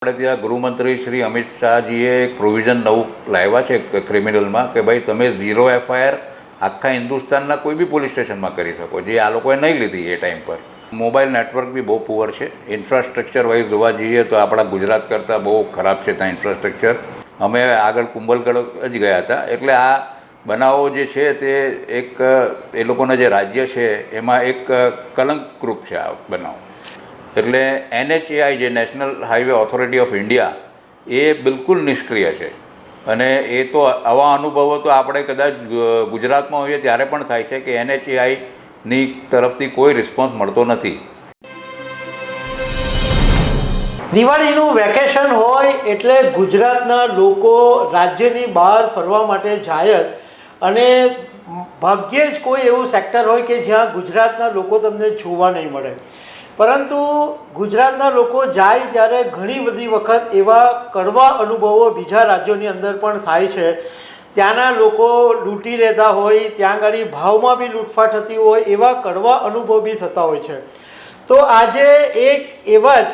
આપણે ત્યાં ગૃહમંત્રી શ્રી અમિત શાહજીએ એક પ્રોવિઝન નવું લાવ્યા છે ક્રિમિનલમાં કે ભાઈ તમે ઝીરો એફઆઈઆર આખા હિન્દુસ્તાનના કોઈ બી પોલીસ સ્ટેશનમાં કરી શકો, જે આ લોકોએ નહીં લીધી એ ટાઈમ પર. મોબાઈલ નેટવર્ક બી બહુ પુઅર છે. ઇન્ફ્રાસ્ટ્રક્ચર વાઇઝ જોવા જઈએ તો આપણા ગુજરાત કરતાં બહુ ખરાબ છે ત્યાં ઇન્ફ્રાસ્ટ્રક્ચર અમે આગળ કુંભલગઢ જ ગયા હતા. એટલે આ બનાવો જે છે તે એક, એ લોકોના જે રાજ્ય છે એમાં એક કલંકરૂપ છે આ બનાવ. એટલે એનએચએઆઈ જે national highway authority of India એ બિલકુલ નિષ્ક્રિય છે. અને એ તો આવા અનુભવો તો આપણે કદાચ ગુજરાતમાં હોઈએ ત્યારે પણ થાય છે કે એનએચએઆઈની તરફથી કોઈ રિસ્પોન્સ મળતો નથી. દિવાળીનું વેકેશન હોય એટલે ગુજરાતના લોકો રાજ્યની બહાર ફરવા માટે જાય જ. અને ભાગ્યે જ કોઈ એવું સેક્ટર હોય કે જ્યાં ગુજરાતના લોકો તમને જોવા નહીં મળે. પરંતુ ગુજરાતના લોકો જાય ત્યારે ઘણી બધી વખત એવા કડવા અનુભવો બીજા રાજ્યોની અંદર પણ થાય છે. ત્યાંના લોકો લૂંટી લેતા હોય, ત્યાં આગળ ભાવમાં બી લૂંટફાટ થતી હોય, એવા કડવા અનુભવ બી થતા હોય છે. તો આજે એક એવા જ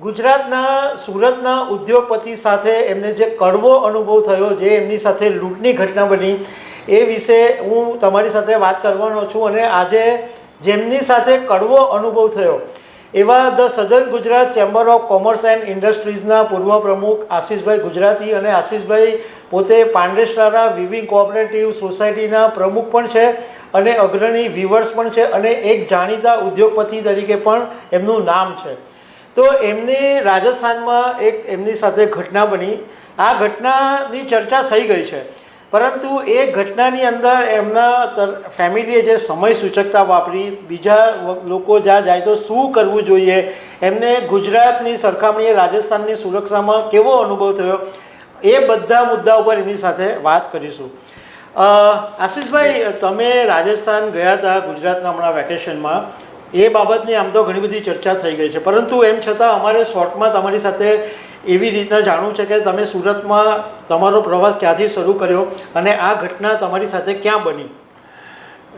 ગુજરાતના, સુરતના ઉદ્યોગપતિ સાથે એમને જે કડવો અનુભવ થયો, જે એમની સાથે લૂંટની ઘટના બની, એ વિશે હું તમારી સાથે વાત કરવાનો છું અને આજે જેમની સાથે કડવો અનુભવ થયો. એવા the Southern Gujarat chamber of commerce and ઇન્ડસ્ટ્રીઝના પૂર્વ પ્રમુખ આશીષભાઈ ગુજરાતી અને આશીષભાઈ પોતે પાંડેસરાના વિવિંગ કોઓપરેટિવ સોસાયટીના પ્રમુખ પણ છે અને અગ્રણી વિવર્સ પણ છે અને એક જાણીતા ઉદ્યોગપતિ તરીકે પણ એમનું નામ છે. તો એમની રાજસ્થાનમાં એક એમની સાથે ઘટના બની. આ ઘટનાની ચર્ચા થઈ ગઈ છે. પરંતુ એ ઘટનાની અંદર એમના ફેમિલીએ જે સમય સૂચકતા વાપરી બીજા લોકો જ્યાં જાય તો શું કરવું જોઈએ? એમને ગુજરાતની સરખામણીએ રાજસ્થાનની સુરક્ષામાં કેવો અનુભવ થયો? એ બધા મુદ્દા ઉપર એમની સાથે વાત કરીશું. આશીષભાઈ તમે રાજસ્થાન ગયા હતા ગુજરાતના હમણાં વેકેશનમાં. એ બાબતની આમ તો ઘણી બધી ચર્ચા થઈ ગઈ છે. પરંતુ એમ છતાં અમારે શોર્ટમાં તમારી સાથે એવી રીતના જાણવું છે કે તમે સુરતમાં તમારો પ્રવાસ ક્યાંથી શરૂ કર્યો અને આ ઘટના તમારી સાથે ક્યાં બની?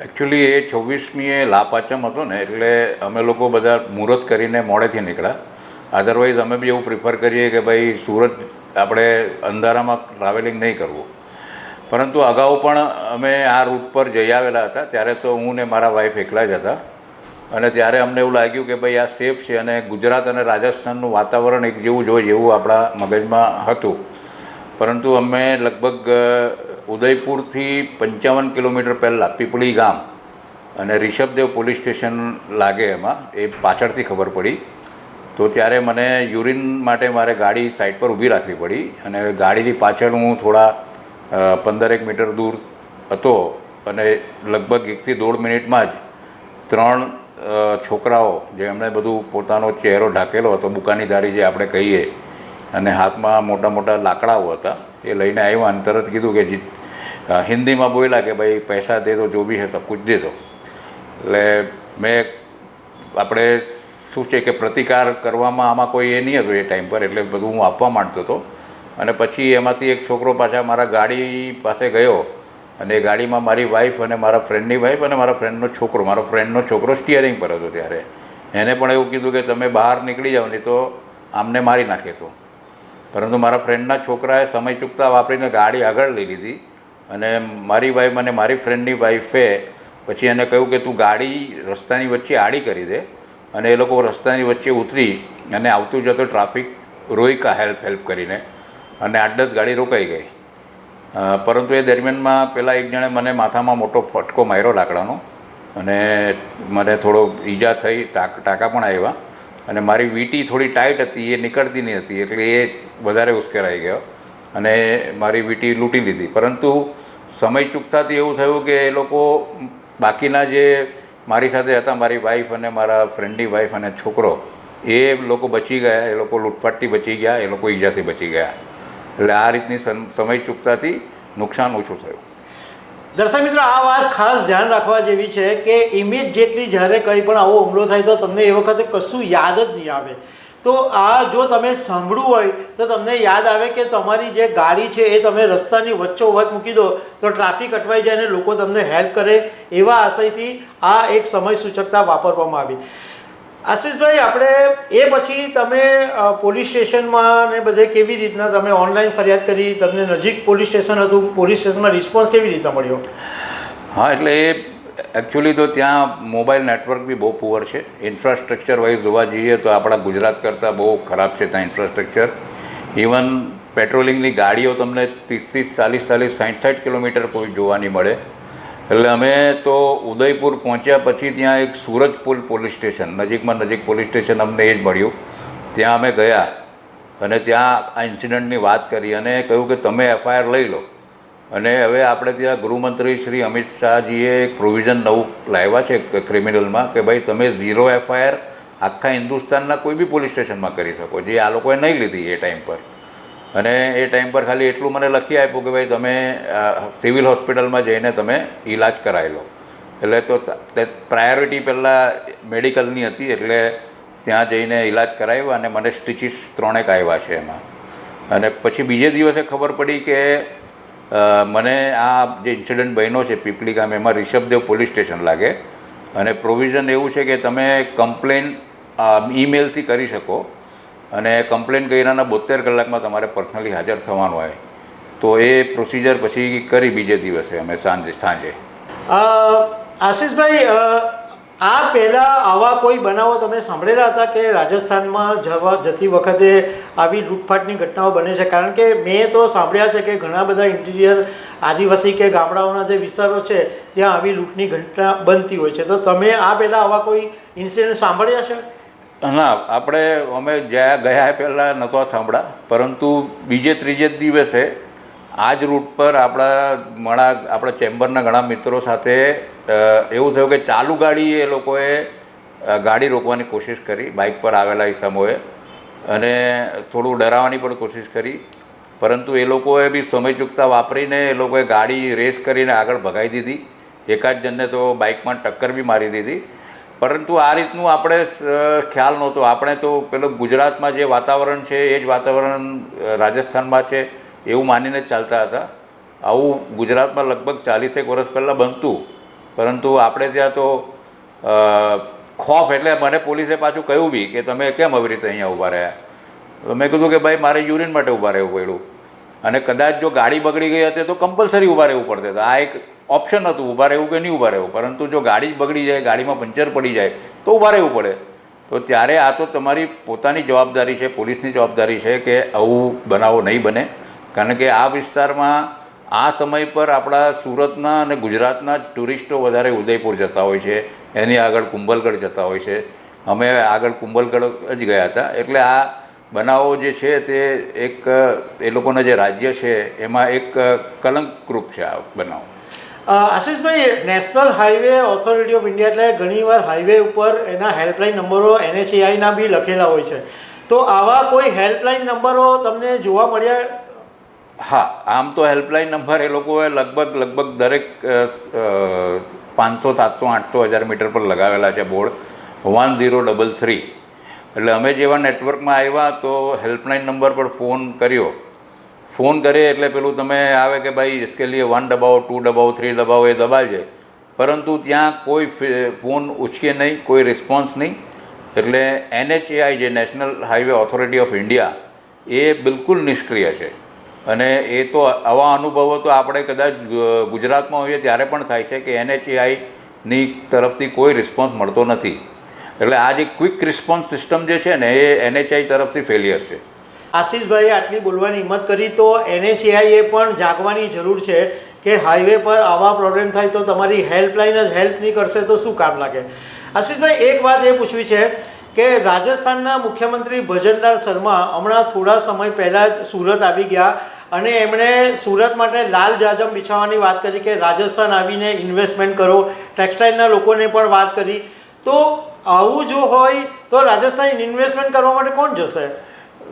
એકચ્યુઅલી એ છવ્વીસમીએ લાપાચમ હતો ને, એટલે અમે લોકો બધા મુહૂર્ત કરીને મોડેથી નીકળ્યા. અધરવાઇઝ અમે બી એવું પ્રિફર કરીએ કે ભાઈ, સુરત આપણે અંધારામાં ટ્રાવેલિંગ નહીં કરવું. પરંતુ અગાઉ પણ અમે આ રૂટ પર જઈ આવેલા હતા, ત્યારે તો હું ને મારા વાઈફ એકલા જ હતા. અને ત્યારે અમને એવું લાગ્યું કે ભાઈ આ સેફ છે અને ગુજરાત અને રાજસ્થાનનું વાતાવરણ એક જેવું જ હોય જેવું આપણા મગજમાં હતું. પરંતુ અમે લગભગ ઉદયપુરથી પંચાવન કિલોમીટર પહેલાં પીપળી ગામ અને રિષભદેવ પોલીસ સ્ટેશન લાગે એમાં, એ પાછળથી ખબર પડી. તો ત્યારે મને યુરિન માટે મારે ગાડી સાઈડ પર ઊભી રાખવી પડી અને ગાડીની પાછળ હું થોડા પંદરેક મીટર દૂર હતો અને લગભગ એકથી દોઢ મિનિટમાં જ ત્રણ છોકરાઓ, જે એમણે બધું પોતાનો ચહેરો ઢાંકેલો હતો બુકાનીધારી જે આપણે કહીએ, અને હાથમાં મોટા મોટા લાકડાઓ હતા, એ લઈને આવ્યા અને તરત કીધું કે જીત હિન્દીમાં બોલ્યા કે ભાઈ, પૈસા દે દો જો બી હે સબ કુછ દે દો એટલે મેં આપણે શું છે કે પ્રતિકાર કરવામાં આમાં કોઈ એ નહીં હતું એ ટાઈમ પર, એટલે બધું હું આપવા માંડતો હતો. અને પછી એમાંથી એક છોકરો પાછા મારા ગાડી પાસે ગયો. અને એ ગાડીમાં મારી વાઈફ અને મારા ફ્રેન્ડની વાઈફ અને મારા ફ્રેન્ડનો છોકરો, મારો ફ્રેન્ડનો છોકરો સ્ટિયરિંગ પર હતો ત્યારે. એને પણ એવું કીધું કે તમે બહાર નીકળી જાઓ, નહીં તો આમને મારી નાખીશું. પરંતુ મારા ફ્રેન્ડના છોકરાએ સમય ચૂકતા વાપરીને ગાડી આગળ લઈ લીધી અને મારી વાઈફ અને મારી ફ્રેન્ડની વાઈફે પછી એને કહ્યું કે તું ગાડી રસ્તાની વચ્ચે આડી કરી દે અને એ લોકો રસ્તાની વચ્ચે ઉતરી અને આવતું જતો ટ્રાફિક રોઈકા હેલ્પ હેલ્પ કરીને અને આડત ગાડી રોકાઈ ગઈ. પરંતુ એ દરમિયાનમાં પેલા એક જણે મને માથામાં મોટો ફટકો માર્યો લાકડાનો અને મને થોડો ઈજા થઈ, ટાક, ટાંકા પણ આવ્યા અને મારી વીંટી થોડી ટાઈટ હતી, એ નીકળતી નહીં હતી, એટલે એ વધારે ઉશ્કેરાઈ ગયો અને મારી વીંટી લૂંટી લીધી. પરંતુ સમય ચૂકતાથી એવું થયું કે એ લોકો બાકીના જે મારી સાથે હતા, મારી વાઈફ અને મારા ફ્રેન્ડની વાઈફ અને છોકરો, એ લોકો બચી ગયા, એ લોકો લૂંટફાટથી બચી ગયા, એ લોકો ઈજાથી બચી ગયા. એટલે આ રીતની સમ- સમય ચૂકતાથી નુકસાન ઓછું થયું. દર્શક મિત્રો, આ વાત ખાસ ધ્યાન રાખવા જેવી છે કે ઇમેજ જેટલી જ્યારે કંઈ પણ આવો હુમલો થાય તો તમને એ વખતે કશું યાદ જ નહીં આવે. તો આ જો તમે સાંભળવું હોય, તો તમને યાદ આવે કે તમારી જે ગાડી છે એ તમે રસ્તાની વચ્ચોવચ મૂકી દો, તો ટ્રાફિક અટવાઈ જાય અને લોકો તમને હેલ્પ કરે એવા આશયથી આ એક સમય સૂચકતા વાપરવામાં આવી. આશીષભાઈ, આપણે એ પછી તમે પોલીસ સ્ટેશનમાં ને બધે કેવી રીતના તમે ઓનલાઈન ફરિયાદ કરી? તમને નજીક પોલીસ સ્ટેશન હતું, પોલીસ સ્ટેશનમાં રિસ્પોન્સ કેવી રીતના મળ્યો? હા, એટલે એ એકચ્યુઅલી તો ત્યાં મોબાઈલ નેટવર્ક બી બહુ પુઅર છે. ઇન્ફ્રાસ્ટ્રક્ચર વાઇઝ જોવા જઈએ તો આપણા ગુજરાત કરતાં બહુ ખરાબ છે ત્યાં ઇન્ફ્રાસ્ટ્રક્ચર ઇવન પેટ્રોલિંગની ગાડીઓ તમને ત્રીસ ત્રીસ, ચાલીસ ચાલીસ, સાઠ સાઠ કિલોમીટર કોઈ જોવા નહીં મળે. એટલે અમે તો ઉદયપુર પહોંચ્યા પછી ત્યાં એક સુરજપુર પોલીસ સ્ટેશન, નજીકમાં નજીક પોલીસ સ્ટેશન અમને એ જ મળ્યું. ત્યાં અમે ગયા અને ત્યાં આ ઇન્સિડન્ટની વાત કરી અને કહ્યું કે તમે એફઆઈઆર લઈ લો. અને હવે આપણે ત્યાં ગૃહમંત્રી શ્રી અમિત શાહજીએ એક પ્રોવિઝન નવું લાવ્યા છે ક્રિમિનલમાં કે ભાઈ તમે ઝીરો એફઆઈઆર આખા હિન્દુસ્તાનના કોઈ બી પોલીસ સ્ટેશનમાં કરી શકો, જે આ લોકોએ નહીં લીધી એ ટાઈમ પર. અને એ ટાઈમ પર ખાલી એટલું મને લખી આપ્યું કે ભાઈ તમે સિવિલ હોસ્પિટલમાં જઈને તમે ઈલાજ કરાવી લો. એટલે તો પ્રાયોરિટી પહેલાં મેડિકલની હતી, એટલે ત્યાં જઈને ઈલાજ કરાવ્યો અને મને સ્ટિચિસ ત્રણેક આવ્યા છે એમાં. અને પછી બીજે દિવસે ખબર પડી કે મને આ જે ઇન્સિડન્ટ બન્યો છે પીપલી ગામ એમાં રિષભદેવ પોલીસ સ્ટેશન લાગે. અને પ્રોવિઝન એવું છે કે તમે કમ્પ્લેન ઈમેલથી કરી શકો. અને કમ્પ્લેન કર્યાના બોતેર કલાકમાં તમારે પર્સનલી હાજર થવાનું હોય. તો એ પ્રોસિજર પછી કરી બીજે દિવસે અમે સાંજે સાંજે. આશીષભાઈ આ પહેલાં આવા કોઈ બનાવો તમે સાંભળેલા હતા કે રાજસ્થાનમાં જવા, જતી વખતે આવી લૂંટફાટની ઘટનાઓ બને છે? કારણ કે મેં તો સાંભળ્યા છે કે ઘણા બધા ઇન્ટિરિયર આદિવાસી કે ગામડાઓના જે વિસ્તારો છે, ત્યાં આવી લૂંટની ઘટના બનતી હોય છે. તો તમે આ પહેલાં આવા કોઈ ઇન્સિડન્ટ સાંભળ્યા છે? ના, આપણે, અમે જ્યાં ગયા પહેલાં નહોતા સાંભળ્યા પરંતુ બીજે ત્રીજે જ દિવસે આ જ રૂટ પર આપણા ઘણા આપણા ચેમ્બરના ઘણા મિત્રો સાથે એવું થયું કે ચાલુ ગાડી એ લોકોએ ગાડી રોકવાની કોશિશ કરી, બાઇક પર આવેલા ઈસમોએ, અને થોડું ડરાવવાની પણ કોશિશ કરી, પરંતુ એ લોકોએ બી સમય ચૂકતા વાપરીને એ લોકોએ ગાડી રેસ કરીને આગળ ભગાઈ દીધી. એકાદ જણને તો બાઇકમાં ટક્કર બી મારી દીધી. પરંતુ આ રીતનું આપણે ખ્યાલ નહોતો. આપણે તો પેલું ગુજરાતમાં જે વાતાવરણ છે, એ જ વાતાવરણ રાજસ્થાનમાં છે, એવું માનીને જ ચાલતા હતા. આવું ગુજરાતમાં લગભગ ચાલીસેક વર્ષ પહેલાં બનતું. પરંતુ આપણે ત્યાં તો ખોફ એટલે મને પોલીસે પાછું કહ્યું બી કે તમે કેમ આવી રીતે અહીંયા ઊભા રહ્યા? તો મેં કીધું કે ભાઈ, મારે યુરિન માટે ઊભા રહેવું પડ્યું. અને કદાચ જો ગાડી બગડી ગઈ હતી તો કમ્પલસરી ઊભા રહેવું પડતું હતું. આ એક ઓપ્શન હતું, ઊભા રહેવું કે નહીં ઊભા રહેવું? પરંતુ જો ગાડી બગડી જાય, ગાડીમાં પંચર પડી જાય, તો ઊભા રહેવું પડે. તો ત્યારે આ તો તમારી પોતાની જવાબદારી છે, પોલીસની જવાબદારી છે કે આવું બનાવો નહીં બને. કારણ કે આ વિસ્તારમાં આ સમય પર આપણા સુરતના અને ગુજરાતના જ ટુરિસ્ટો વધારે ઉદયપુર જતા હોય છે, એની આગળ કુંભલગઢ જતા હોય છે. અમે આગળ કુંભલગઢ જ ગયા હતા. એટલે આ બનાવો જે છે તે એક, એ લોકોના જે રાજ્ય છે, એમાં એક કલંકરૂપ છે આ બનાવ. આશીષભાઈ national highway authority of India એટલે ઘણીવાર હાઈવે ઉપર એના હેલ્પલાઇન નંબરો એનએચએઆઈના બી લખેલા હોય છે. તો આવા કોઈ હેલ્પલાઇન નંબરો તમને જોવા મળ્યા? હા, આમ તો હેલ્પલાઇન નંબર એ લોકોએ લગભગ લગભગ દરેક પાંચસો, સાતસો, આઠસો હજાર મીટર પર લગાવેલા છે board. One zero double three. એટલે અમે જેવા નેટવર્કમાં આવ્યા તો હેલ્પલાઇન નંબર પર ફોન કર્યો. ફોન કરીએ એટલે પેલું તમે આવે કે ભાઈ इसके लिए વન દબાવો ટુ દબાવો થ્રી દબાવો એ દબાવજે પરંતુ ત્યાં કોઈ ફે- ફોન ઉચકે નહીં કોઈ રિસ્પોન્સ નહીં એટલે એનએચએઆઈ જે national highway authority of India એ બિલકુલ નિષ્ક્રિય છે અને એ તો આવા અનુભવો તો આપણે કદાચ ગુ- ગુજરાતમાં હોઈએ ત્યારે પણ થાય છે કે એનએચએઆઈની તરફથી કોઈ રિસ્પોન્સ મળતો નથી એટલે આ જે ક્વિક રિસ્પોન્સ સિસ્ટમ જે છે ને એ એનએચઆઈ તરફથી ફેલિયર છે આશીષભાઈએ આટલી બોલવાની હિંમત કરી, તો એનએસીઆઈએ પણ જાગવાની જરૂર છે કે હાઈવે પર આવા પ્રોબ્લેમ થાય તો તમારી હેલ્પલાઇન જ હેલ્પ નહીં કરશે તો શું કામ લાગે? આશીષભાઈ, એક વાત એ પૂછવી છે કે રાજસ્થાનના મુખ્યમંત્રી ભજનલાલ શર્મા હમણાં થોડા સમય પહેલાં જ સુરત આવી ગયા અને એમણે સુરત માટે લાલ જાજમ બિછાવવાની વાત કરી કે રાજસ્થાન આવીને ઇન્વેસ્ટમેન્ટ કરો. ટેક્સટાઇલના લોકોને પણ વાત કરી. તો આવું જો હોય તો રાજસ્થાન ઇન્વેસ્ટમેન્ટ કરવા માટે કોણ જશે?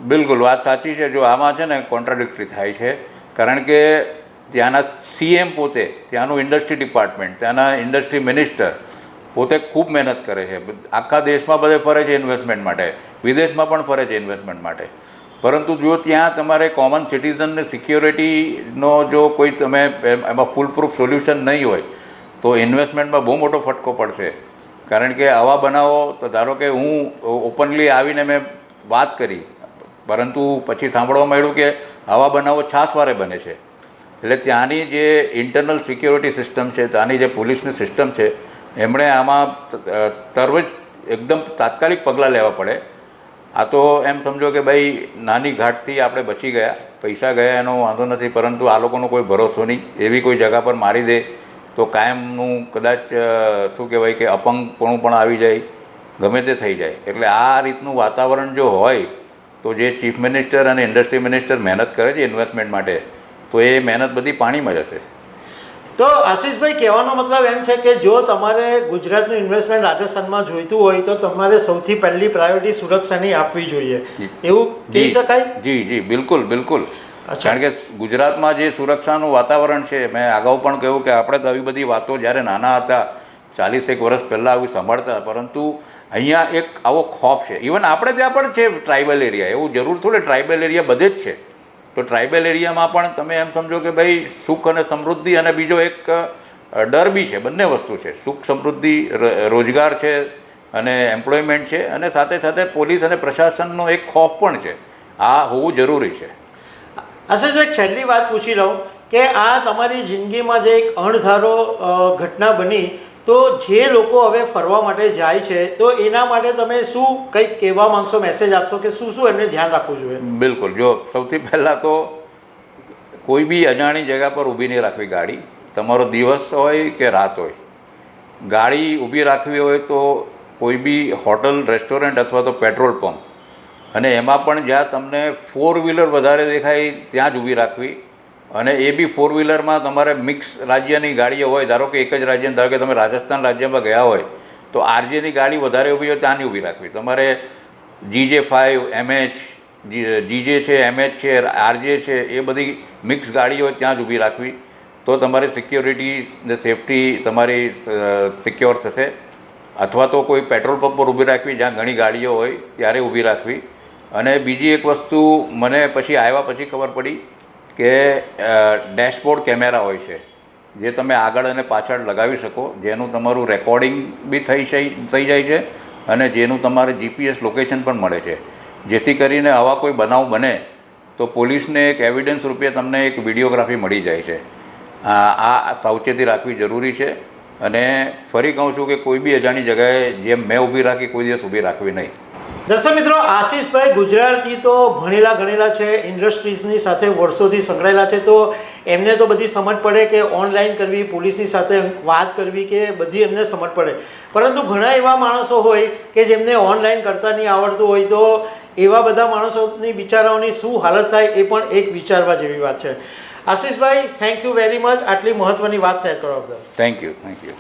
બિલકુલ વાત સાચી છે. જો આમાં છે ને કોન્ટ્રાડિક્ટરી થાય છે. કારણ કે ત્યાંના સીએમ પોતે, ત્યાંનું ઇન્ડસ્ટ્રી ડિપાર્ટમેન્ટ ત્યાંના ઇન્ડસ્ટ્રી મિનિસ્ટર પોતે ખૂબ મહેનત કરે છે. આખા દેશમાં બધે ફરે છે ઇન્વેસ્ટમેન્ટ માટે. વિદેશમાં પણ ફરે છે ઇન્વેસ્ટમેન્ટ માટે. પરંતુ જો ત્યાં તમારે કોમન સિટીઝનને સિક્યોરિટીનો જો કોઈ તમે એમાં ફૂલ પ્રૂફ સોલ્યુશન નહીં હોય, તો ઇન્વેસ્ટમેન્ટમાં બહુ મોટો ફટકો પડશે. કારણ કે આવા બનાવો, તો ધારો કે હું ઓપનલી આવીને મેં વાત કરી પરંતુ પછી સાંભળવા મળ્યું કે આવા બનાવો છાસવારે બને છે. એટલે ત્યાંની જે ઇન્ટરનલ સિક્યોરિટી સિસ્ટમ છે, ત્યાંની જે પોલીસની સિસ્ટમ છે, એમણે આમાં ત- એકદમ તાત્કાલિક પગલાં લેવા પડે. આ તો એમ સમજો કે ભાઈ નાની ઘાટથી આપણે બચી ગયા, પૈસા ગયા એનો વાંધો નથી, પરંતુ આ લોકોનો કોઈ ભરોસો નહીં. એવી કોઈ જગા પર મારી દે તો કાયમનું કદાચ શું કહેવાય કે અપંગપણું પણ આવી જાય, ગમે તે થઈ જાય. એટલે આ રીતનું વાતાવરણ જો હોય તો જે ચીફ મિનિસ્ટર અને ઇન્ડસ્ટ્રી મિનિસ્ટર મહેનત કરે છે ઇન્વેસ્ટમેન્ટ માટે તો એ મહેનત બધી પાણીમાં જશે તો આશીષભાઈ કહેવાનો મતલબ એમ છે કે જો તમારે ગુજરાતનું ઇન્વેસ્ટમેન્ટ રાજસ્થાનમાં જોઈતું હોય તો તમારે સૌથી પહેલી પ્રાયોરિટી સુરક્ષાની આપવી જોઈએ. એવું કહી શકાય? જી જી બિલકુલ બિલકુલ. કારણ કે ગુજરાતમાં જે સુરક્ષાનું વાતાવરણ છે મેં અગાઉ પણ કહ્યું કે આપણે તો આવી બધી વાતો જ્યારે નાના હતા ચાલીસેક વર્ષ પહેલાં આવી સંભાળતા, પરંતુ અહીંયા એક આવો ખોફ છે. ઇવન આપણે ત્યાં પણ છે ટ્રાઇબલ એરિયા એવું જરૂર થોડે ટ્રાઇબલ એરિયા બધે જ છે. તો ટ્રાઇબલ એરિયામાં પણ તમે એમ સમજો કે ભાઈ સુખ અને સમૃદ્ધિ અને બીજો એક ડર બી છે, બંને વસ્તુ છે. સુખ, સમૃદ્ધિ રોજગાર છે અને એમ્પ્લોયમેન્ટ છે અને સાથે સાથે પોલીસ અને પ્રશાસનનો એક ખોફ પણ છે. આ હોવું જરૂરી છે. આશીષભાઈ છેલ્લી વાત પૂછી લઉં કે આ તમારી જિંદગીમાં જે એક અણધારો ઘટના બની તો જે લોકો હવે ફરવા માટે જાય છે, તો એના માટે તમે શું કંઈક કહેવા માંગશો મેસેજ આપશો કે શું શું એમને ધ્યાન રાખવું જોઈએ? બિલકુલ. જો સૌથી પહેલાં તો કોઈ બી અજાણી જગ્યા પર ઊભી નહીં રાખવી ગાડી. તમારો દિવસ હોય કે રાત હોય. ગાડી ઊભી રાખવી હોય તો કોઈ બી હોટલ, રેસ્ટોરન્ટ અથવા તો પેટ્રોલ પંપ. અને એમાં પણ જ્યાં તમને ફોર વ્હીલર વધારે દેખાય, ત્યાં જ ઊભી રાખવી. અને એ બી ફોર વ્હીલરમાં તમારે મિક્સ રાજ્યની ગાડીઓ હોય, ધારો કે એક જ રાજ્યની, ધારો કે તમે રાજસ્થાન રાજ્યમાં ગયા હોય, તો આરજેની ગાડી વધારે ઊભી હોય, ત્યાંની ઊભી રાખવી. તમારે જીજે ફાઇવ એમએચ જીજે છે એમએચ છે આરજે છે, એ બધી મિક્સ ગાડી હોય, ત્યાં જ ઊભી રાખવી. તો તમારી સિક્યોરિટી ને સેફટી તમારી સિક્યોર થશે. અથવા તો કોઈ પેટ્રોલ પંપ પર ઊભી રાખવી, જ્યાં ઘણી ગાડીઓ હોય, ત્યારે ઊભી રાખવી. અને બીજી એક વસ્તુ મને પછી આવ્યા પછી ખબર પડી કે ડેશબોર્ડ કેમેરા હોય છે, જે તમે આગળ અને પાછળ લગાવી શકો, જેનું તમારું રેકોર્ડિંગ બી થઈ થઈ જાય છે, અને જેનું તમારે જીપીએસ લોકેશન પણ મળે છે. જેથી કરીને આવા કોઈ બનાવ બને, તો પોલીસને એક એવિડન્સ રૂપે તમને એક વિડીયોગ્રાફી મળી જાય છે. આ સાવચેતી રાખવી જરૂરી છે, અને ફરી કહું છું કે કોઈ બી અજાણી જગાએ જેમ મેં ઊભી રાખી, કોઈ દિવસ ઊભી રાખવી નહીં. દર્શક મિત્રો, આશીષભાઈ ગુજરાતી તો ભણેલા ગણેલા છે, ઇન્ડસ્ટ્રીઝની સાથે વર્ષોથી સંકળાયેલા છે, તો એમને તો બધી સમજ પડે કે ઓનલાઈન કરવી, પોલીસની સાથે વાત કરવી કે બધી એમને સમજ પડે. પરંતુ ઘણા એવા માણસો હોય કે જેમને ઓનલાઈન કરતા નહીં આવડતું હોય, તો એવા બધા માણસોની બિચારાઓની શું હાલત થાય એ પણ એક વિચારવા જેવી વાત છે. Ashishbhai thank you very much આટલી મહત્ત્વની વાત શેર કરવા બદલ થેન્ક યુ થેન્ક યુ